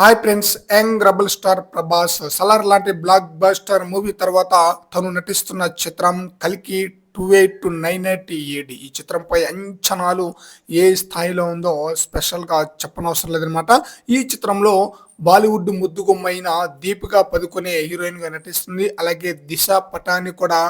Hi friends young rebel star Prabhas Salaar లాంటి blockbuster movie తర్వాత తను నటిస్తున్న చిత్రం కలికి two eight two nine eight AD ఈ చిత్రంపై అంచనాలు ఏ స్థాయిలో ఉందో స్పెషల్గా చెప్పనవసరం లేదనమాట ఈ చిత్రంలో బాలీవుడ్ ముద్దుగుమ్మైన దీపికా పదుకునే హీరోయిన్గా నటిస్తుంది. అలాగే దిశ పటాని కూడా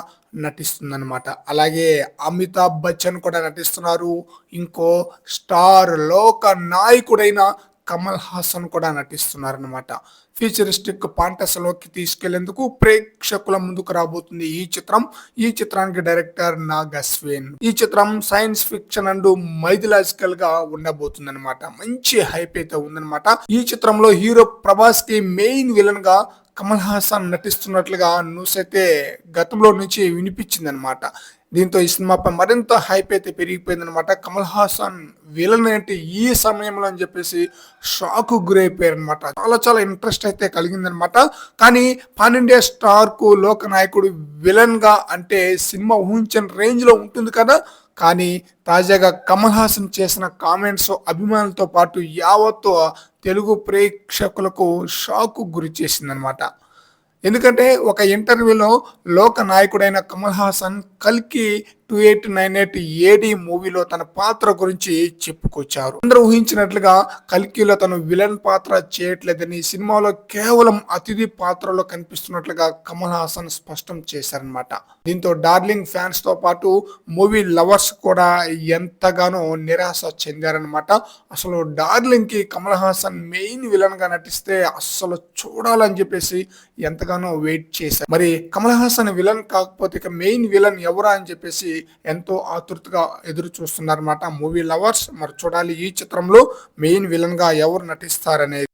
నటిస్తుందనమాట అలాగే అమితాబ్ బచ్చన్ కూడా నటిస్తున్నారు. ఇంకో స్టార్ లోక నాయకుడైన కమల్ హాసన్ కూడా నటిస్తున్నారనమాట ఫ్యూచరిస్టిక్ పాంటసలోకి తీసుకెళ్ళేందుకు ప్రేక్షకుల ముందుకు రాబోతుంది ఈ చిత్రం. ఈ చిత్రానికి డైరెక్టర్ నాగ్ అశ్విన్ ఈ చిత్రం సైన్స్ ఫిక్షన్ అండ్ మైథలాజికల్గా ఉండబోతుంది అనమాట మంచి హైప్ అయితే ఉందన్నమాట. ఈ చిత్రంలో హీరో ప్రభాస్కి మెయిన్ విలన్గా కమల్ హాసన్ నటిస్తున్నట్లుగా న్యూస్ అయితే గతంలో నుంచి వినిపించింది అనమాట దీంతో ఈ సినిమాపై మరింత హైప్ అయితే పెరిగిపోయింది అనమాట కమల్ హాసన్ విలన్ ఏంటి ఈ సమయంలో అని చెప్పేసి షాక్ గురైపోయారు అనమాట చాలా చాలా ఇంట్రెస్ట్ అయితే కలిగిందనమాట కానీ పాన్ ఇండియా స్టార్కు లోక నాయకుడు విలన్గా అంటే సినిమా ఊహించిన రేంజ్లో ఉంటుంది కదా కానీ తాజాగా కమల్ హాసన్ చేసిన కామెంట్స్ అభిమానులతో పాటు యావత్తు తెలుగు ప్రేక్షకులకు షాక్ గురి చేసిందనమాట ఎందుకంటే ఒక ఇంటర్వ్యూలో లోక నాయకుడైన కమల్ హాసన్ కల్కి two eight nine eight AD మూవీలో తన పాత్ర గురించి చెప్పుకొచ్చారు. అందరూ ఊహించినట్లుగా కల్కిలో తను విలన్ పాత్ర చేయట్లేదని సినిమాలో కేవలం అతిథి పాత్రలో కనిపిస్తున్నట్లుగా కమల్ హాసన్ స్పష్టం చేశారనమాట దీంతో డార్లింగ్ ఫ్యాన్స్తో పాటు మూవీ లవర్స్ కూడా ఎంతగానో నిరాశ చెందారనమాట అసలు డార్లింగ్కి కమల్ హాసన్ మెయిన్ విలన్గా నటిస్తే అస్సలు చూడాలని చెప్పేసి ఎంతగానో వెయిట్ చేశారు. మరి కమల్ హాసన్ విలన్ కాకపోతే ఇక మెయిన్ విలన్ ఎవరా అని చెప్పేసి ఎంతో ఆతృతగా ఎదురు చూస్తున్నారన్నమాట మూవీ లవర్స్ మరి చూడాలి ఈ చిత్రంలో మెయిన్ విలన్గా ఎవరు నటిస్తారనేది.